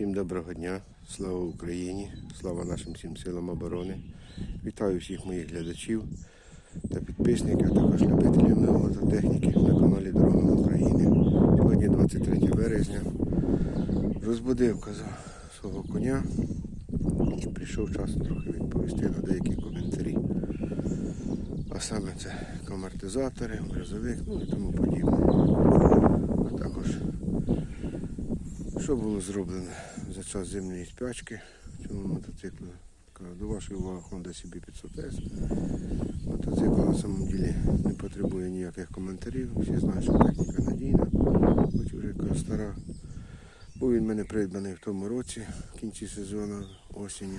Всім доброго дня, слава Україні, слава нашим всім силам оборони. Вітаю всіх моїх глядачів та підписників, а також любителів мототехніки на каналі Дорога України. Сьогодні 23 березня. Розбудив казав свого коня і прийшов час трохи відповісти на деякі коментарі. А саме це амортизатори, грузовик, ну і тому подібне. Що було зроблено за час зимньої спячки цьому мотоциклу? До вашої уваги Honda CB 500S. Мотоцикл на самом ділі не потребує ніяких коментарів. Всі знають, що техніка надійна, хоч вже яка стара. Був він мене придбаний в тому році, в кінці сезону осені.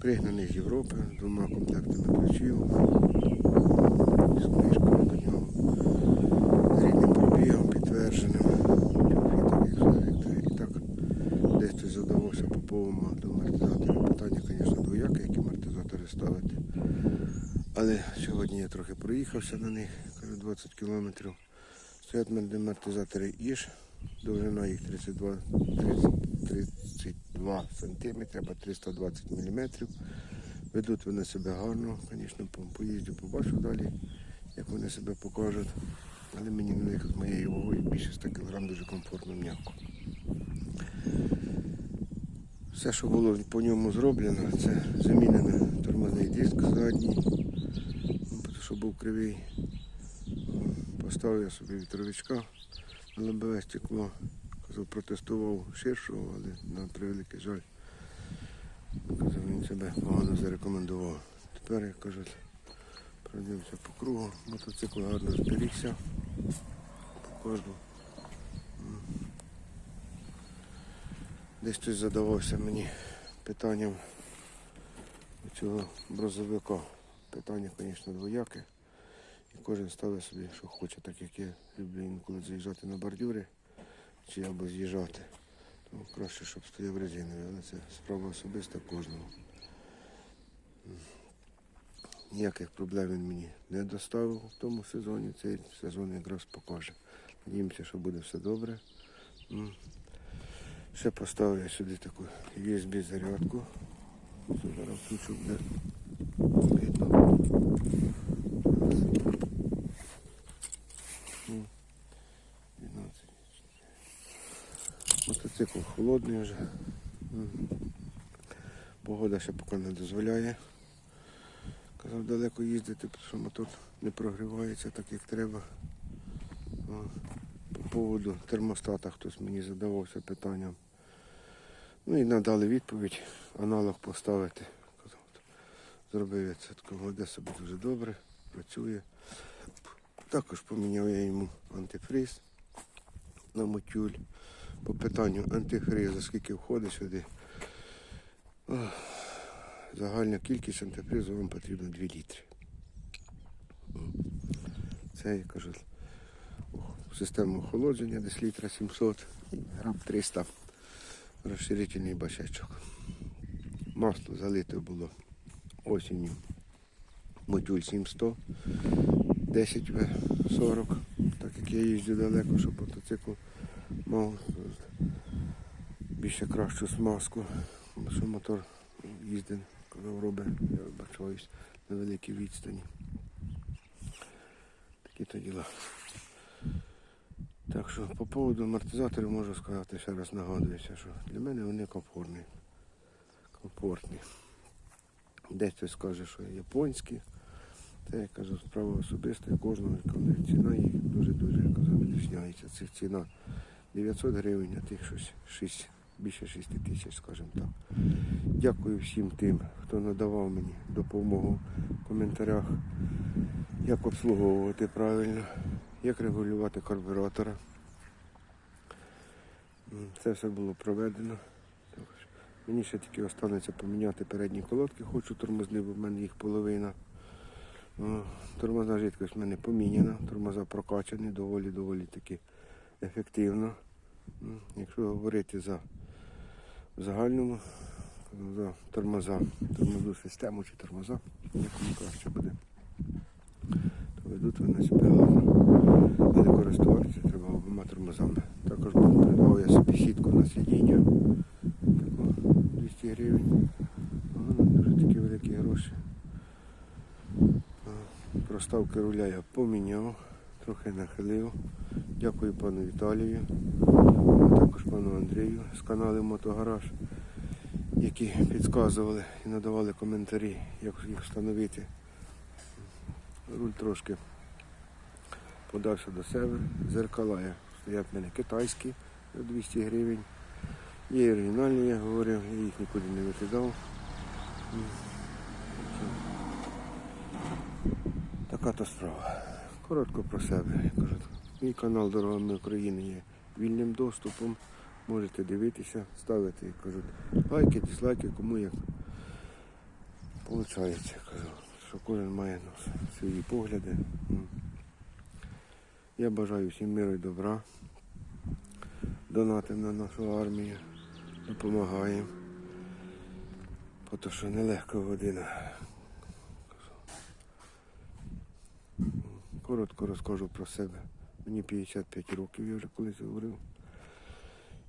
Пригнаний з Європи двома комплектами ключів, з книжкою до нього, з рідним пробігом підтвердженим. І так десь хтось задавався по повному до амортизаторів. Питання, звісно, двояке, які амортизатори ставити. Але сьогодні я трохи проїхався на них, кажу 20 кілометрів. Стоять амортизатори Іж, довжина їх 32, 30, 32 сантиметри або 320 міліметрів. Ведуть вони себе гарно, звісно, по поїзді побачу далі, як вони себе покажуть. Але мені на них з моєю вагою більше 100 кг дуже комфортно м'яко. Все, що було по ньому зроблено, це замінено тормозний диск задній, що був кривий. Поставив я собі вітровичка на лобове стекло. Казав, протестував ширшого, але на превеликий жаль. Казав, він себе погано зарекомендував. Тепер, як кажуть, пройдемося по кругу. Мотоцикл гарно зберігся. Покажу. Десь хтось задавався мені питанням цього брозовика. Питання, звісно, двояке. І кожен ставить собі, що хоче, так як я люблю інколи заїжджати на бордюри чи або з'їжджати. Тому краще, щоб стояв резиновий, але це справа особиста кожного. Ніяких проблем він мені не доставив в тому сезоні. Цей сезон якраз покаже. Надіємося, що буде все добре. Ще поставив я сюди таку USB зарядку. Зараз включу буде видно. М. 12. Мотоцикл холодний вже. Погода ще поки не дозволяє. Казав далеко їздити, тому що мотор не прогрівається так, як треба. По поводу термостата хтось мені задавався питанням. Ну і надали відповідь, аналог поставити. Зробив я це такого, собі дуже добре, працює. Також поміняв я йому антифриз на мотюль. По питанню антифризу, скільки входить сюди. Загальна кількість антифризу вам потрібно 2 літри. Це, я кажу, система охолодження десь літра 700 і грам 300 розширительний бачечок. Масло залите було осінню. Мотюль 700, 10 в 40, так як я їжджу далеко, щоб мотоцикл мав більше кращу смазку, що мотор їздить, коли робить, я вибачаюсь, на великій відстані. Такі то діла. Так що по поводу амортизаторів можу сказати, ще раз нагадуюся, що для мене вони комфортні. комфортні. Десь хтось скаже, що японські. Це я кажу, справа особиста кожного, ціна їх дуже-дуже відрізняється. Це ціна 900 гривень, а тих щось 6, більше 6 тисяч, скажімо так. Дякую всім тим, хто надавав мені допомогу в коментарях, як обслуговувати правильно, як регулювати карбюратора. Це все було проведено. Мені ще тільки останеться поміняти передні колодки, хочу тормозні, бо в мене їх половина. О, Тормозна жидкость в мене поміняна, тормоза прокачані, доволі-доволі таки ефективно. Якщо говорити за в загальному, за тормоза, тормозну систему чи тормоза, якому краще буде, то ведуть вони себе гарно. Але користуватися треба обома тормозами. Також придбав я собі сітку на сидіння. Тако 200 гривень. Воно дуже такі великі гроші. Проставки руля я поміняв, трохи нахилив. Дякую пану Віталію, також пану Андрію з каналу Мотогараж, які підказували і надавали коментарі, як їх встановити. Руль трошки подався до себе. Зеркала я стоять в мене китайські за 200 гривень. Є оригінальні, я говорив, я їх нікуди не викидав. Така то справа. Коротко про себе. Мій канал Дорогами України є вільним доступом. Можете дивитися, ставити, кажуть, лайки, дизлайки, кому як виходить. Кажу, що кожен має ну, свої погляди. Я бажаю всім миру і добра. Донатимо на нашу армію, допомагаємо. Бо що нелегка година. Коротко розкажу про себе. Мені 55 років, я вже колись говорив.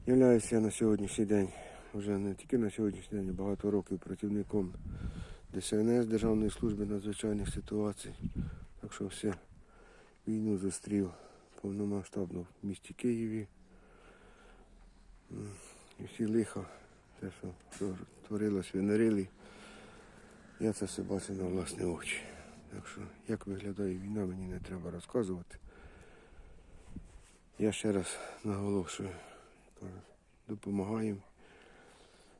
Являюся я на сьогоднішній день, вже не тільки на сьогоднішній день, а багато років працівником ДСНС Державної служби надзвичайних ситуацій. Так що все, війну зустрів повномасштабно в місті Києві. І всі лиха, те, що творилось в Енерилі, я це все бачив на власні очі. Так що, як виглядає війна, мені не треба розказувати. Я ще раз наголошую, допомагаємо,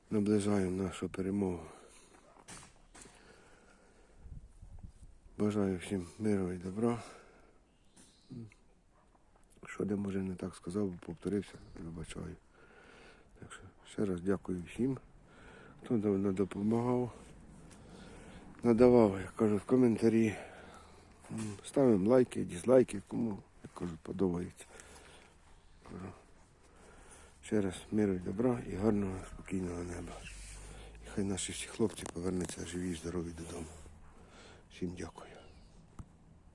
наближаємо нашу перемогу. Бажаю всім миру і добра. Що де може не так сказав, повторився, вибачаю. Так що ще раз дякую всім, хто дав- не допомагав, надавав, як кажуть, коментарі. Ставимо лайки, дізлайки, кому, як кажуть, подобається. Кажу, Ще раз миру і добра і гарного, спокійного неба. І хай наші всі хлопці повернуться живі і здорові додому. Всім дякую.